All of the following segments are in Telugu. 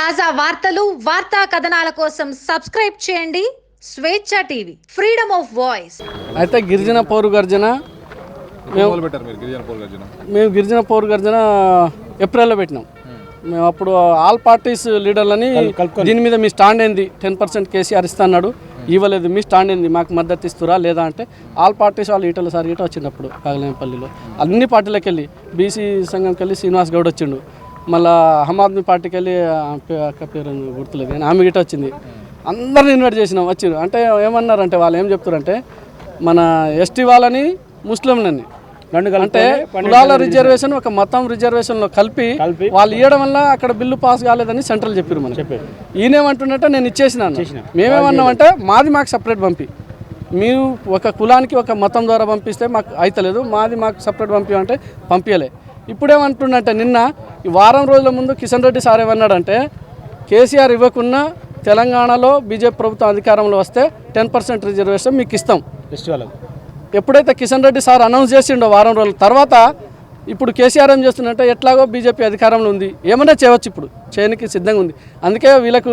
తాజా వార్తలు వార్తా కథనాల కోసం సబ్స్క్రైబ్ చేయండి. స్వేచ్ఛ టీవీ ఫ్రీడమ్ ఆఫ్ వాయిస్. అయితే గిరిజన పౌరు గర్జన మేము గిరిజన పౌరు గర్జన? ఏప్రిల్లో పెట్టినాం. మేము అప్పుడు ఆల్ పార్టీస్ లీడర్లని దీని మీద మీ స్టాండ్ ఏంది? టెన్ పర్సెంట్ కేసీఆర్ ఇస్తా అన్నాడు. ఇవ్వలేదు. మీ స్టాండ్ ఏంది? మాకు మద్దతు ఇస్తురా లేదా అంటే ఆల్ పార్టీస్ వాళ్ళు ఈటల సార్ ఈట వచ్చినప్పుడు కాగలేపల్లిలో అన్ని పార్టీలకు వెళ్ళి బీసీ సంఘంకి వెళ్ళి శ్రీనివాస్ గౌడ్ వచ్చిండు. మళ్ళా ఆమ్ ఆద్మీ పార్టీకి వెళ్ళి అక్క పేరు గుర్తులేదు కానీ ఆమె గిట్ట వచ్చింది. అందరిని ఇన్వైట్ చేసినాం వచ్చిర్రు అంటే ఏమన్నారంటే వాళ్ళు ఏం చెప్తారంటే మన ఎస్టీ వాళ్ళని ముస్లింలని. రెండు అంటే కులాల రిజర్వేషన్ ఒక మతం రిజర్వేషన్లో కలిపి వాళ్ళు ఇవ్వడం వల్ల అక్కడ బిల్లు పాస్ కాలేదని సెంట్రల్ చెప్పారు. మనం ఈయనేమంటుండంటే నేను ఇచ్చేసినాను మేమేమన్నామంటే మాది మాకు సపరేట్ పంపి. మీరు ఒక కులానికి ఒక మతం ద్వారా పంపిస్తే మాకు అయితలేదు. మాది మాకు సపరేట్ పంపి అంటే పంపించలే ఇప్పుడేమంటుండంటే నిన్న ఈ వారం రోజుల ముందు కిషన్ రెడ్డి సార్ ఏమన్నాడంటే కేసీఆర్ ఇవ్వకున్నా తెలంగాణలో బీజేపీ ప్రభుత్వం అధికారంలో వస్తే టెన్ పర్సెంట్ రిజర్వేషన్ మీకు ఇస్తాం. ఫెస్టివల్ ఎప్పుడైతే కిషన్ రెడ్డి సార్ అనౌన్స్ చేసిండో వారం రోజుల తర్వాత ఇప్పుడు కేసీఆర్ ఏం చేస్తున్నట్టే ఎట్లాగో బీజేపీ అధికారంలో ఉంది ఏమన్నా చేయవచ్చు ఇప్పుడు చేయనికి సిద్ధంగా ఉంది. అందుకే వీళ్ళకు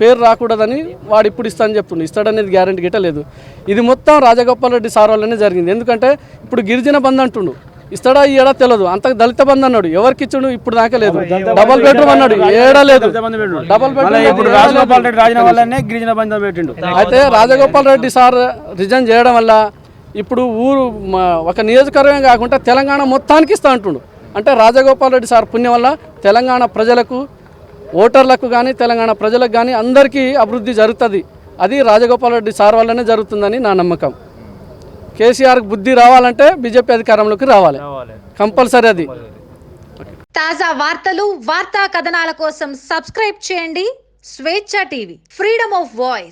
పేరు రాకూడదని వాడు ఇప్పుడు ఇస్తానని చెప్తుండు. ఇస్తాడనేది గ్యారంటీ గిట్టలేదు ఇది మొత్తం రాజగోపాల్ రెడ్డి సార్ వల్లనే జరిగింది. ఎందుకంటే ఇప్పుడు గిరిజన బంద్ అంటుండు. ఇస్తాడా ఇయ్యడా తెలియదు అంత దళిత బంద్ అన్నాడు. ఎవరికి ఇచ్చుడు? ఇప్పుడు దాకా లేదు. డబల్ బెడ్రూమ్ అన్నాడు. ఏడా లేదు. డబల్ బెడ్రూమ్ ఇప్పుడు రాజగోపాల్ రెడ్డి రాజీనామా వల్లనే గిరిజన బంధం పెట్టిండు. అయితే రాజగోపాల్ రెడ్డి సార్ రిజైన్ చేయడం వల్ల ఇప్పుడు ఊరు ఒక నియోజకవర్గం కాకుండా తెలంగాణ మొత్తానికి ఇస్తా అంటుండు. అంటే రాజగోపాల్ రెడ్డి సార్ పుణ్యం వల్ల తెలంగాణ ప్రజలకు ఓటర్లకు కానీ తెలంగాణ ప్రజలకు కానీ అందరికీ అభివృద్ధి జరుగుతుంది. అది రాజగోపాల్ రెడ్డి సార్ వల్లనే జరుగుతుందని నా నమ్మకం. కేసీఆర్కి బుద్ధి రావాలంటే బీజేపీ అధికారంలోకి రావాలి. కంపల్సరీ అది. తాజా వార్తలు వార్తా కథనాల కోసం సబ్స్క్రైబ్ చేయండి స్వేచ్ఛ టీవీ. Freedom of voice